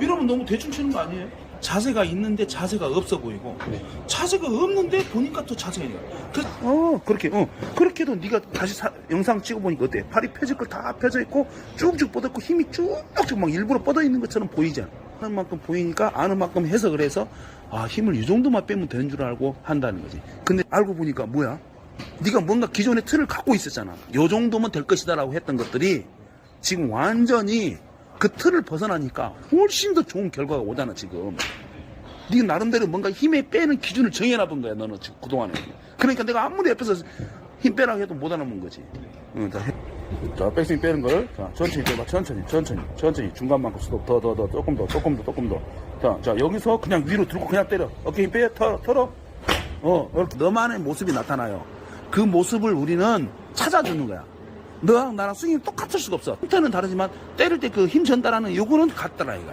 이러면 너무 대충 치는 거 아니에요? 자세가 있는데 자세가 없어 보이고 네. 자세가 없는데 보니까 또 자세가 있는 거야. 그, 어 그렇게 어 그렇게도 네가 다시 사- 영상 찍어보니까 어때? 팔이 펴질 걸 다 펴져 있고 쭉쭉 뻗었고 힘이 쭉쭉 막 일부러 뻗어 있는 것처럼 보이잖아. 아는 만큼 보이니까 아는 만큼 해석을 해서 아 힘을 이 정도만 빼면 되는 줄 알고 한다는 거지. 근데 알고 보니까 뭐야? 네가 뭔가 기존의 틀을 갖고 있었잖아. 요 정도면 될 것이다라고 했던 것들이 지금 완전히 그 틀을 벗어나니까 훨씬 더 좋은 결과가 오잖아 지금. 네 나름대로 뭔가 힘에 빼는 기준을 정해놔본 거야 너는 지금 그동안에. 그러니까 내가 아무리 옆에서 힘 빼라고 해도 못 알아본 거지. 응, 자, 해. 자, 백스윙 빼는 거를 자 천천히 빼봐 천천히 천천히 천천히 중간만큼 스톱 더 더 더 조금 더 조금 더 조금 더. 자, 자 여기서 그냥 위로 들고 그냥 때려. 어깨 힘 빼, 털어, 털어. 어, 이렇게 너만의 모습이 나타나요. 그 모습을 우리는 찾아주는 거야. 너랑 나랑 스윙이 똑같을 수가 없어. 형태는 다르지만 때릴 때 그 힘 전달하는 요거는 같더라, 이거.